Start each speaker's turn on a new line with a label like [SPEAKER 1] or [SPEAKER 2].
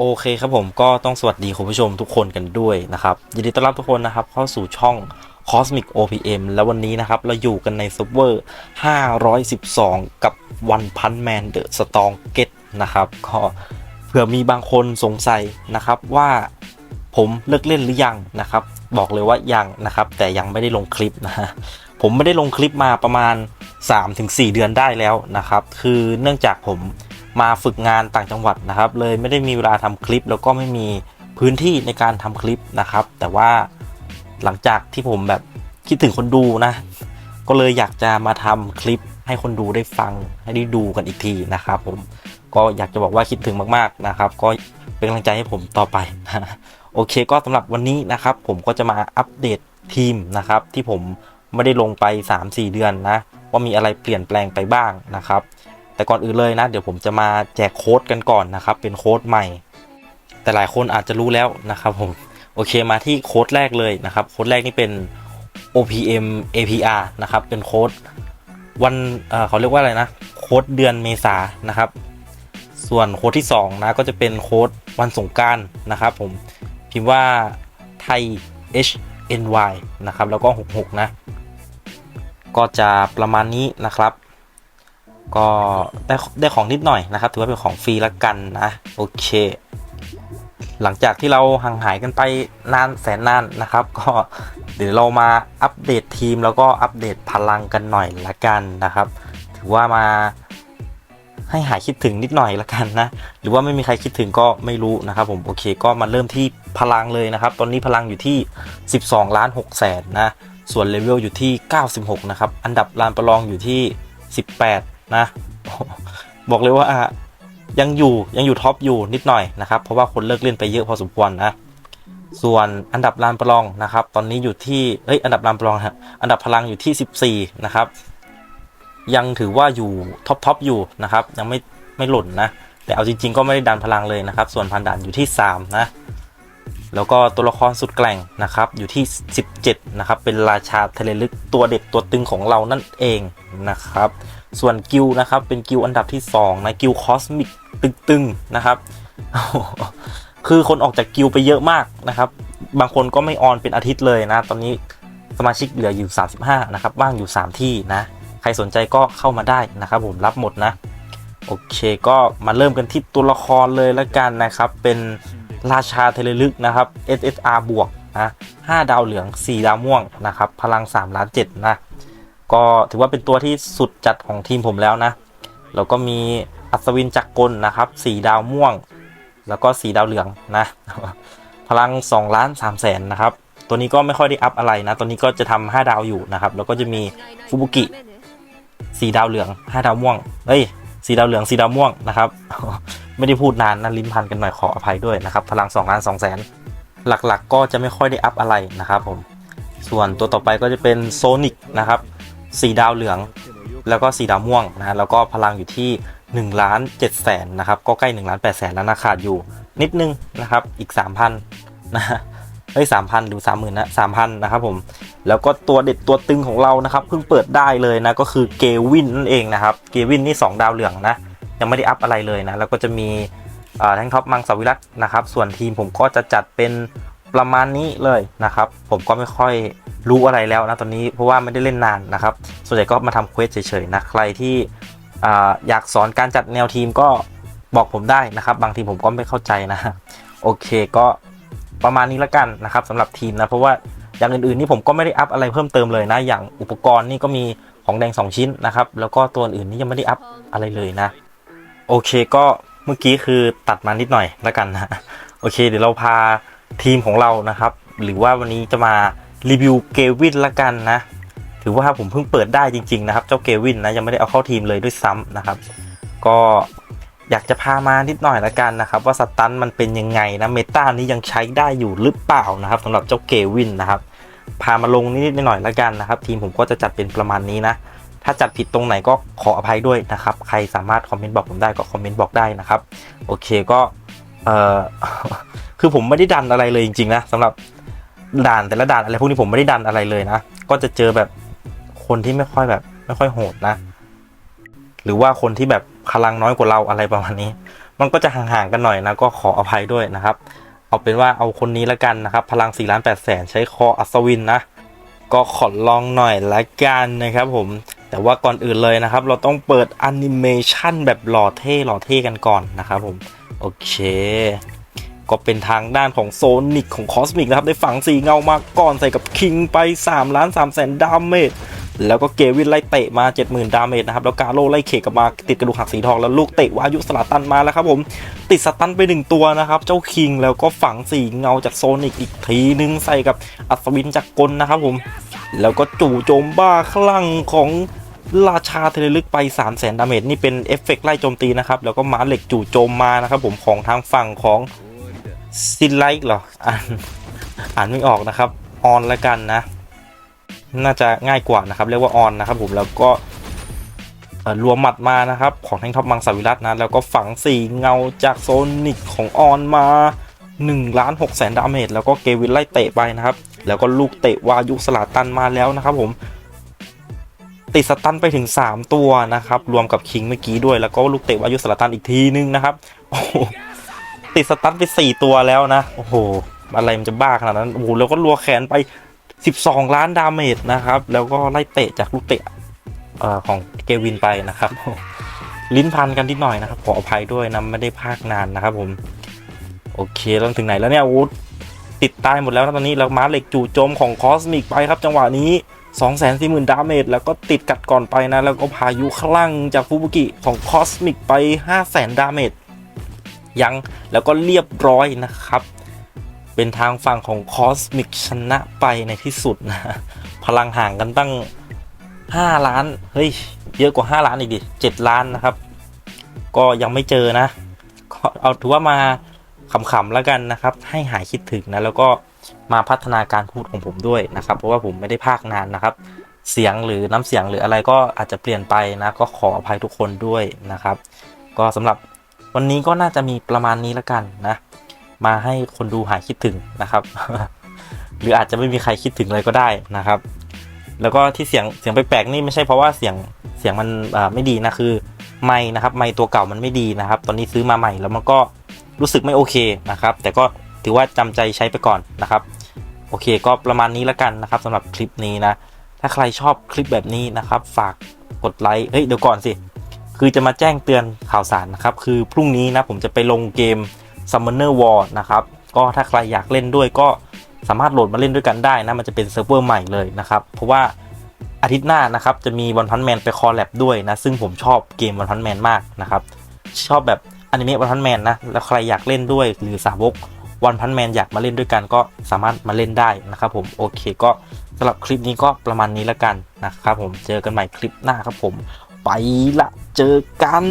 [SPEAKER 1] โอเคครับผมก็ต้องสวัสดีคุณผู้ชมทุกคนกันด้วยนะครับยินดีต้อนรับทุกคนนะครับเข้าสู่ช่อง Cosmic OPM แล้ววันนี้นะครับ เราอยู่กันในซัฟเวอร์ 512 กับ One Punch Man The Strong Get นะครับก็เผื่อมีบางคนสงสัยนะครับว่าผมเลิกเล่นหรือยังนะครับ บอกเลยว่ายังนะครับ แต่ยังไม่ได้ลงคลิปนะฮะผมไม่ได้ลงคลิปมาประมาณ 3-4 เดือนได้แล้วนะครับ คือเนื่องจากผม มาฝึกงานต่างจังหวัดนะครับ เลยไม่ได้มีเวลาทำคลิป แล้วก็ไม่มีพื้นที่ในการทำคลิปนะครับ แต่ว่าหลังจากที่ผมแบบคิดถึงคนดูนะ ก็เลยอยากจะมาทำคลิปให้คนดูได้ฟังให้ได้ดูกันอีกทีนะครับผมก็อยากจะบอกว่าคิดถึงมากๆนะครับ ก็เป็นกำลังใจให้ผมต่อไปนะโอเคก็สำหรับวันนี้นะครับ ผมก็จะมาอัปเดตทีมนะครับ ที่ผมไม่ได้ลงไป 3-4 เดือนนะว่ามีอะไรเปลี่ยนแปลงไปบ้างนะครับ แต่ก่อนอื่นเลยนะ เดี๋ยวผมจะมาแจกโค้ดกันก่อนนะครับ เป็นโค้ดใหม่ แต่หลายคนอาจจะรู้แล้วนะครับผมโอเคมาที่โค้ดแรกเลยนะครับ โค้ดแรกนี่เป็น OPM APR นะครับ เป็นโค้ดวันเเขาเรียกว่าอะไรนะ โค้ดเดือนเมษานะครับ ส่วนโค้ดที่2นะก็จะเป็นโค้ดวันสงการนะครับ ผมพิมพ์ว่าไทย HNY นะครับ แล้วก็ 66 นะ ก็จะประมาณนี้นะครับ ก็ได้ได้ของนิดหน่อยนะครับ ถือว่าเป็นของฟรีละกันนะโอเค หลังจากที่เราห่างหายกันไปนานแสนนานนะครับ ก็เดี๋ยวเรามาอัปเดตทีมแล้วก็อัปเดตพลังกันหน่อยละกันนะครับ ถือว่ามาให้หายคิดถึงนิดหน่อยละกันนะ หรือว่าไม่มีใครคิดถึงก็ไม่รู้นะครับผมโอเคก็มาเริ่มที่พลังเลยนะครับ ตอนนี้พลังอยู่ที่ 12 ล้าน6แสนนะ ส่วนเลเวลอยู่ที่ 96 นะครับ อันดับลานประลองอยู่ที่ 18 นะ บอกเลยว่ายังอยู่ยังอยู่ท็อปอยู่นิดหน่อยนะครับเพราะว่าคนเลิกเล่นไปเยอะพอสมควรนะส่วนอันดับลานประลองนะครับ ตอนนี้อยู่ที่เอ้ยอันดับลานประลองครับอันดับพลังอยู่ที่ 14 นะครับ ยังถือว่าอยู่ท็อปท็อปอยู่นะครับ ยังไม่ไม่หล่นนะ แต่เอาจริง ๆ ก็ไม่ได้ดันพลังเลยนะครับ ส่วนพันด่านอยู่ที่ 3 นะ แล้วก็ตัวละครสุดแกร่งนะครับ อยู่ที่ 17 นะครับ เป็นราชาทะเลลึกตัวเด็ดตัวตึงของเรานั่นเองนะครับ ส่วนกิลนะครับเป็นกิลอันดับที่ 2 นะกิลคอสมิกตึงๆนะครับ คือคนออกจากกิลไปเยอะมากนะครับ บางคนก็ไม่ออนเป็นอาทิตย์เลยนะ ตอนนี้สมาชิกเหลืออยู่ 35 นะครับ ว่างอยู่ 3 ที่นะ ใครสนใจก็เข้ามาได้นะครับผมรับหมดนะ โอเคก็มาเริ่มกันที่ตัวละครเลยแล้วกันนะครับ เป็นราชาเทเลลึกนะครับ SSR บวกนะ5ดาวเหลือง 4 ดาวม่วงนะครับ พลัง3ล้าน7นะ ก็ถือว่าเป็นตัวที่สุดจัดของทีมผมแล้วนะ แล้วก็มีอัศวินจักรกลนะครับ4ดาวม่วง แล้วก็4ดาวเหลืองนะ พลัง2ล้าน3แสนนะครับ ตัวนี้ก็ไม่ค่อยได้อัพอะไรนะ ตัวนี้ก็จะทำ5ดาวอยู่นะครับ แล้วก็จะมีฟูบุกิ4ดาวเหลือง5ดาวม่วง เอ้ย4ดาวเหลือง4ดาวม่วงนะครับ ไม่ได้พูดนานนะลิ้นพันกันหน่อยขออภัยด้วยนะครับ พลัง2ล้าน2แสนหลักๆ ก็จะไม่ค่อยได้อัพอะไรนะครับผม ส่วนตัวต่อไปก็จะเป็นโซนิกนะครับ 4ดาวเหลือง แล้วก็4ดาวม่วงนะแล้วก็พลังอยู่ที่1ล้าน7แสนนะครับก็ใกล้1ล้าน8แสนแล้วนะขาดอยู่นิดนึงนะครับอีก 3,000นะเฮ้ย3,000ดู30,000นนะ3,000นะครับผมแล้วก็ตัวเด็ดตัวตึงของเรานะครับเพิ่งเปิดได้เลยนะก็คือเกวินนั่นเองนะครับเกวินนี่ 2 ดาวเหลืองนะยังไม่ได้อัพอะไรเลยนะแล้วก็จะมีแทงท็อปมังสวิรัตนะครับส่วนทีมผมก็จะจัดเป็นประมาณนี้เลยนะครับ ผมก็ไม่ค่อย รู้อะไรแล้วนะตอนนี้เพราะว่าไม่ได้เล่นนานนะครับ ส่วนใหญ่ก็มาทำเควสเฉยๆนะใครที่อาอยากสอนการจัดแนวทีมก็บอกผมได้นะครับ บางทีผมก็ไม่เข้าใจนะโอเคก็ประมาณนี้ละกันนะครับสำหรับทีมนะเพราะว่าอย่างอื่นๆนี่ผมก็ไม่ได้อัพอะไรเพิ่มเติมเลยนะ อย่างอุปกรณ์นี่ก็มีของแดง 2 ชิ้นนะครับ แล้วก็ตัวอื่นนี่ยังไม่ได้อัพอะไรเลยนะ โอเคก็เมื่อกี้คือตัดมานิดหน่อยละกันนะโอเค เดี๋ยวเราพาทีมของเรานะครับ หรือว่าวันนี้จะมา รีวิวเกวินละกันนะ ถือว่าผมเพิ่งเปิดได้จริง ๆ นะครับ เจ้าเกวินนะยังไม่ได้เอาเข้าทีมเลยด้วยซ้ำนะครับ ก็อยากจะพามานิดหน่อยละกันนะครับ ว่าสตันมันเป็นยังไงนะเมตานี้ยังใช้ได้อยู่หรือเปล่านะครับสำหรับเจ้าเกวินนะครับ พามาลงนิดๆหน่อยๆละกันนะครับ ทีมผมก็จะจัดเป็นประมาณนี้นะถ้าจัดผิดตรงไหนก็ขออภัยด้วยนะครับ ใครสามารถคอมเมนต์บอกผมได้ก็คอมเมนต์บอกได้นะครับ โอเคก็เอ่อคือผมไม่ได้ดันอะไรเลยจริงๆนะสำหรับ ด่านแต่ละด่านอะไรพวกนี้ผมไม่ได้ดันอะไรเลยนะ ก็จะเจอแบบคนที่ไม่ค่อยแบบ ไม่ค่อยโหดนะ หรือว่าคนที่แบบพลังน้อยกว่าเราอะไรประมาณนี้ มันก็จะห่างๆกันหน่อยนะ ก็ขออภัยด้วยนะครับ เอาเป็นว่าเอาคนนี้ละกันนะครับ พลัง4ล้าน8แสนใช้คออัศวินนะ ก็ขอลองหน่อยละกันนะครับผมแต่ว่าก่อนอื่นเลยนะครับ เราต้องเปิดแอนิเมชันแบบหล่อเท่หล่อเท่กันก่อนนะครับผม โอเค ก็เป็นทางด้านของโซนิกของคอสมิกนะครับ ได้ฝังสีเงามาก่อนใส่กับคิงไป 3 ล้าน3แสนดาเมจแล้วก็เกวินไล่เตะมา 70,000 ดาเมจนะครับ แล้วกาโลไล่เขกกลับมาติดกระดูกหักสีทอง แล้วลูกเตะวายุสลาตันมาแล้วครับผม ติดสตันไปหนึ่งตัวนะครับ เจ้าคิงแล้วก็ฝังสีเงาจากโซนิกอีกทีนึงใส่กับอัศวินจากกลนะครับผม แล้วก็จู่โจมบ้าคลั่งของราชาเทเลลึกไป3 0 0แสนดาเมจนี่เป็นเอฟเฟกต์ไล่โจมตีนะครับ แล้วก็ม้าเหล็กจู่โจมมานะครับผมของทางฝั่งของ ซินไลท์เหรออ่านอ่านไม่ออกนะครับออนแล้วกันนะ น่าจะง่ายกว่านะครับ เรียกว่าออนนะครับผมแล้วก็รวมหมัดมานะครับ ของแท่งท็อปมังสวิรัตนะแล้วก็ฝังสีเงาจากโซนิกของออนมา1ล้าน6แสนดาเมจแล้วก็เกวินไล่เตะไปนะครับ แล้วก็ลูกเตะวายุสลาตันมาแล้วนะครับผม ติดสตันไปถึง 3 ตัวนะครับ รวมกับคิงเมื่อกี้ด้วย แล้วก็ลูกเตะวายุสลาตันอีกทีนึงนะครับโอ้ ติดสตันไป4ตัวแล้วนะ โอ้โห อะไรมันจะบ้าขนาดนั้น โอ้โห แล้วก็รัวแขนไป 12 ล้านดาเมจนะครับ แล้วก็ไล่เตะจากลูกเตะของเกวินไปนะครับ ลิ้นพันกันนิดหน่อยนะครับ ขออภัยด้วยนะไม่ได้พากนานนะครับผม โอเคแล้วถึงไหนแล้วเนี่ยโอ้ติดตายหมดแล้วนะตอนนี้แล้วม้าเหล็กจู่โจมของคอสมิกไปครับจังหวะนี้2 4 0 0 0 0 ดาเมจแล้วก็ติดกัดก่อนไปนะ แล้วก็พายุคลั่งจากฟูบุกิของคอสมิกไป 5 0 0 0 0 0 ดาเมจ ยังแล้วก็เรียบร้อยนะครับ เป็นทางฝั่งของคอสมิกชนะไปในที่สุดนะ พลังห่างกันตั้ง 5 ล้าน เฮ้ย เยอะกว่า 5 ล้านอีกดิ7ล้านนะครับ ก็ยังไม่เจอนะเอาถือว่ามาขำๆแล้วกันนะครับ ให้หายคิดถึงนะ แล้วก็มาพัฒนาการพูดของผมด้วยนะครับ เพราะว่าผมไม่ได้พากนานนะครับ เสียงหรือน้ำเสียงหรืออะไรก็อาจจะเปลี่ยนไปนะ ก็ขออภัยทุกคนด้วยนะครับ ก็สำหรับ วันนี้ก็น่าจะมีประมาณนี้แล้วกันนะ มาให้คนดูหายคิดถึงนะครับ หรืออาจจะไม่มีใครคิดถึงเลยก็ได้นะครับ แล้วก็ที่เสียงเสียงแปลกๆนี่ไม่ใช่เพราะว่าเสียงเสียงมันไม่ดีนะคือไม้นะครับไม้ตัวเก่ามันไม่ดีนะครับ ตอนนี้ซื้อมาใหม่แล้วมันก็รู้สึกไม่โอเคนะครับ แต่ก็ถือว่าจำใจใช้ไปก่อนนะครับ โอเคก็ประมาณนี้แล้วกันนะครับสำหรับคลิปนี้นะ ถ้าใครชอบคลิปแบบนี้นะครับ ฝากกดไลค์เฮ้ยเดี๋ยวก่อนสิ คือจะมาแจ้งเตือนข่าวสารนะครับ คือพรุ่งนี้นะผมจะไปลงเกม Summoner War นะครับ ก็ถ้าใครอยากเล่นด้วยก็สามารถโหลดมาเล่นด้วยกันได้นะ มันจะเป็นเซิร์ฟเวอร์ใหม่เลยนะครับ เพราะว่าอาทิตย์หน้านะครับ จะมีวันพันแมนไปคอลแลบด้วยนะ ซึ่งผมชอบเกมวันพันแมนมากนะครับ ชอบแบบอนิเมะวันพันแมนนะ แล้วใครอยากเล่นด้วยหรือสาวกวันพันแมนอยากมาเล่นด้วยกันก็สามารถมาเล่นได้นะครับผมโอเคก็สำหรับคลิปนี้ก็ประมาณนี้แล้วกันนะครับผมเจอกันใหม่คลิปหน้าครับผม ไปละเจอกัน